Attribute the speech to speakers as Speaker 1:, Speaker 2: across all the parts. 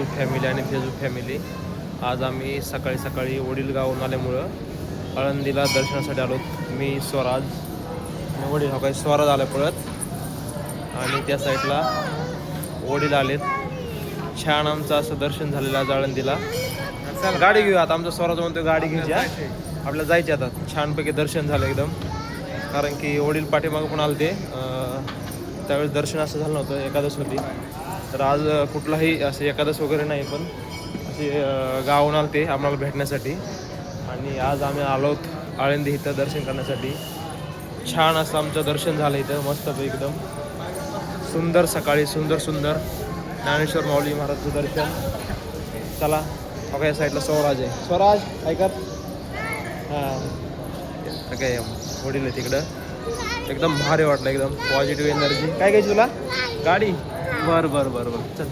Speaker 1: YouTube family आणि Facebook family आज आम्ही सकाळी सकाळी वडील गावून आल्यामुळं आळंदीला दर्शनासाठी आलो. मी स्वराज आणि वडील हो हा काही स्वराज आला पळत आणि त्या साईडला वडील आलेत. छान आमचं असं दर्शन झालेलं आज आळंदीला. गाडी घेऊ आता. आमचा स्वराज म्हणतो गाडी घ्यायची आपल्याला जायचे आता. छानपैकी दर्शन झालं एकदम. कारण की वडील पाठीमागं पण आले ते त्यावेळेस दर्शन असं झालं नव्हतं एकादश होती तर आज कुठलाही असं एकादश वगैरे नाही पण असे गावून आले ते आम्हाला भेटण्यासाठी. आणि आज आम्ही आलो आळंदी इथं दर्शन करण्यासाठी. छान असं आमचं दर्शन झालं इथं मस्त एकदम. सुंदर सकाळी सुंदर सुंदर. ज्ञानेश्वर माऊली महाराजचं दर्शन. चला बघा या साईडला स्वराज आहे. स्वराज ऐकत? हां. काय वडील आहे तिकडं एकदम भारी वाटलं एकदम पॉझिटिव्ह एनर्जी काय घ्यायची तुला? गाडी? बर बर बर बर. चल.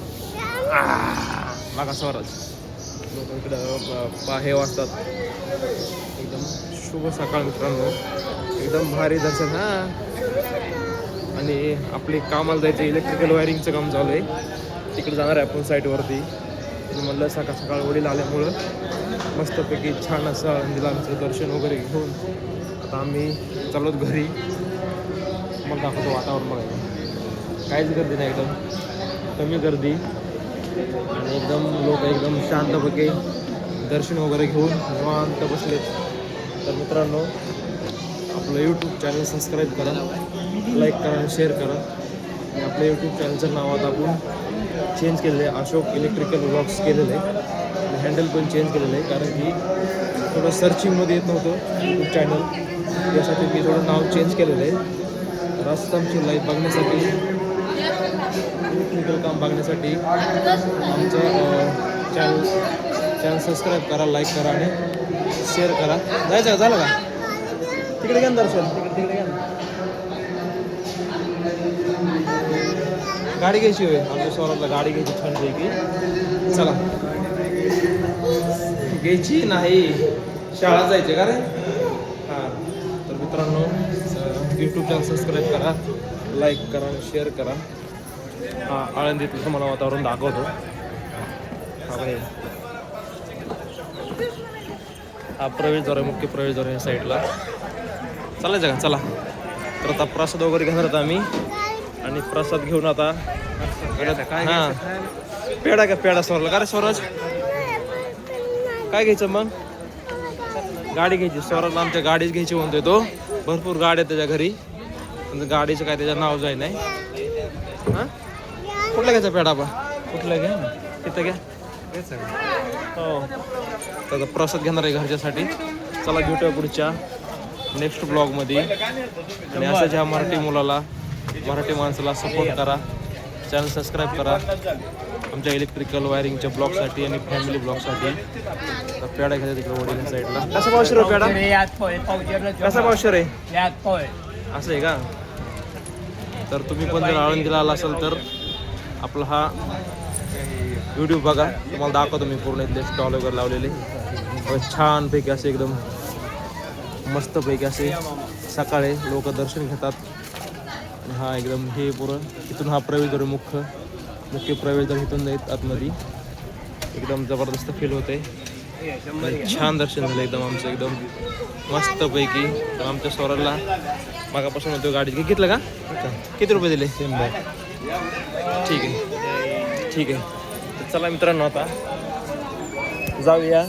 Speaker 1: आह, बघा स्वराज. लोक इकडं हे वाटतात एकदम शुभ सकाळ मित्रांनो. एकदम भारी दर्शन हां. आणि आपले कामाला जायचं इलेक्ट्रिकल वायरिंगचं काम चालू आहे. तिकडे जाणार आहे आपण साईटवरती म्हणलं सकाळ सकाळ वडील आल्यामुळं मस्तपैकी छान असं आळंदीला आमचं दर्शन वगैरे घेऊन. आता आम्ही चाललो घरी. मग दाखवतो वातावरण बघायचं काहीच गर्दी नाही एकदम. कमी गर्दी. आणि एकदम लोक एकदम शांतपैकी दर्शन वगैरे घेऊन निवांत बसलेत. तर मित्रांनो आपलं यूट्यूब चॅनल सबस्क्राईब करा लाईक करा आणि शेअर करा. आणि आपल्या यूट्यूब चॅनलचं नाव आता आपण चेंज केलेलं आहे. अशोक इलेक्ट्रिकल ब्लॉग्स केलेलं आहे. हँडल पण चेंज केलेलं आहे. कारण की थोडं सर्चिंगमध्ये येत नव्हतं यूट्यूब चॅनल यासाठी मी थोडं नाव चेंज केलेलं आहे. रास्त आमची लाईफ बघण्यासाठी टेक्निकल काम बघण्यासाठी आमचं चॅनल चॅनल सबस्क्राईब करा लाईक करा आणि शेअर करा. जायचं का झालं का? तिकडे घ्या ना दर्शन. तिकडे तिकडे घ्या गाडी घ्यायची होय. आमच्या शहरातला गाडी घ्यायची छानपैकी. चला. घ्यायची नाही. शाळा जायचे का रे? यूट्यूब चॅनल सबस्क्राईब करा लाईक करा आणि शेअर करा. हां आळंदीतलं तुम्हाला वातावरण दाखवतो. हा हा प्रवेशद्वार आहे मुख्य प्रवेशद्वार आहे साईडला चालायचं का चला. तर आता प्रसाद वगैरे घेणार होता आम्ही. आणि प्रसाद घेऊन आता हां. पेढा का पेढा स्वरला का रे स्वराज काय घ्यायचं मग? गाडी घ्यायची. स्वराजला आमच्या गाडीच घ्यायची म्हणतोय तो भरपूर गाड्या आहेत त्याच्या घरी. पण गाडीचं काय त्याचं नाव जाय नाही. हां? कुठला घ्यायचा पेढा बा? कुठला घ्या? तिथं घ्या. हो. आता प्रसाद घेणार आहे घरच्यासाठी. चला भेटूया पुढच्या नेक्स्ट ब्लॉगमध्ये आणि असंच ह्या मराठी मुलाला मराठी माणसाला सपोर्ट करा. चॅनल सबस्क्राईब करा. आमच्या इलेक्ट्रिकल वायरिंगच्या ब्लॉगसाठी आणि फॅमिली ब्लॉगसाठी तर पेढा घ्यायचा तिकडे वडील साईडला कसा पावशेर आहे पेढा?
Speaker 2: यात पोय पावजेला
Speaker 1: कसा पावशेर आहे
Speaker 2: यात पोय
Speaker 1: असं आहे का? तर तुम्ही पण जर आळंदीला आला असाल तर आपला हा व्हिडिओ बघा. तुम्हाला दाखवतो मी पूर्ण इथले स्टॉल वगैरे लावलेले. व छानपैकी असे एकदम मस्तपैकी असे सकाळी लोक दर्शन घेतात. हा एकदम हे पुरं इथून हा प्रवेशद्वार मुख्य. मुख्य प्रवेशद्वार इथून जाईत आतमध्ये. एकदम जबरदस्त फील होते. छान दर्शन झालं एकदम आमचं एकदम. मस्तपैकी. आमच्या स्वराला मागापासून होतो गाडी घेतलं का? किती रुपये दिले? ठीक आहे. ठीक आहे. चला मित्रांनो आता. जाऊया.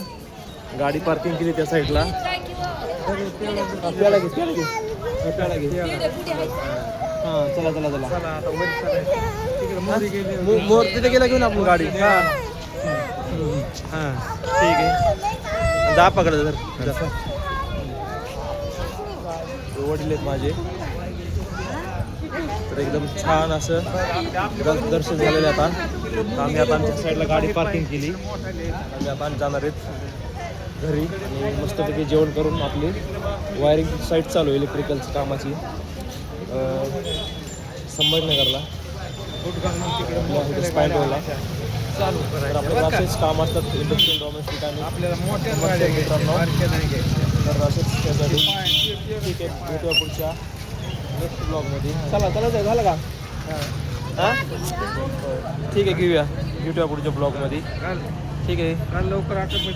Speaker 1: गाडी पार्किंग केली त्या साईडला प्याला घे प्याला घे प्याला घे हां चला चला चला. मोर तिथे गेला घेऊन आपण गाडी हां हां ठीक आहे जा पकड जर वडील आहेत माझे तर एकदम छान असं दर्शन झालेलं आहे आता आम्ही आता आमच्या साईडला गाडी पार्किंग केली आम्ही आता जाणार आहेत घरी आणि मस्तपैकी जेवण करून आपली वायरिंग साईट चालू आहे इलेक्ट्रिकलची कामाची. अं, संभाजीनगरला. स्पाईन रोडला तर आपल्याला असेच काम असतात इंडस्ट्रियल आणि
Speaker 2: आपल्याला मोठ्या
Speaker 1: तर असेच त्यासाठी ठीक आहे भेटूया पुढच्या नेक्स्ट ब्लॉगमध्ये चला चला जाऊ, झालं का? हां? ठीक आहे घेऊया. भेटूया पुढच्या ब्लॉगमध्ये ठीक आहे.
Speaker 2: लवकर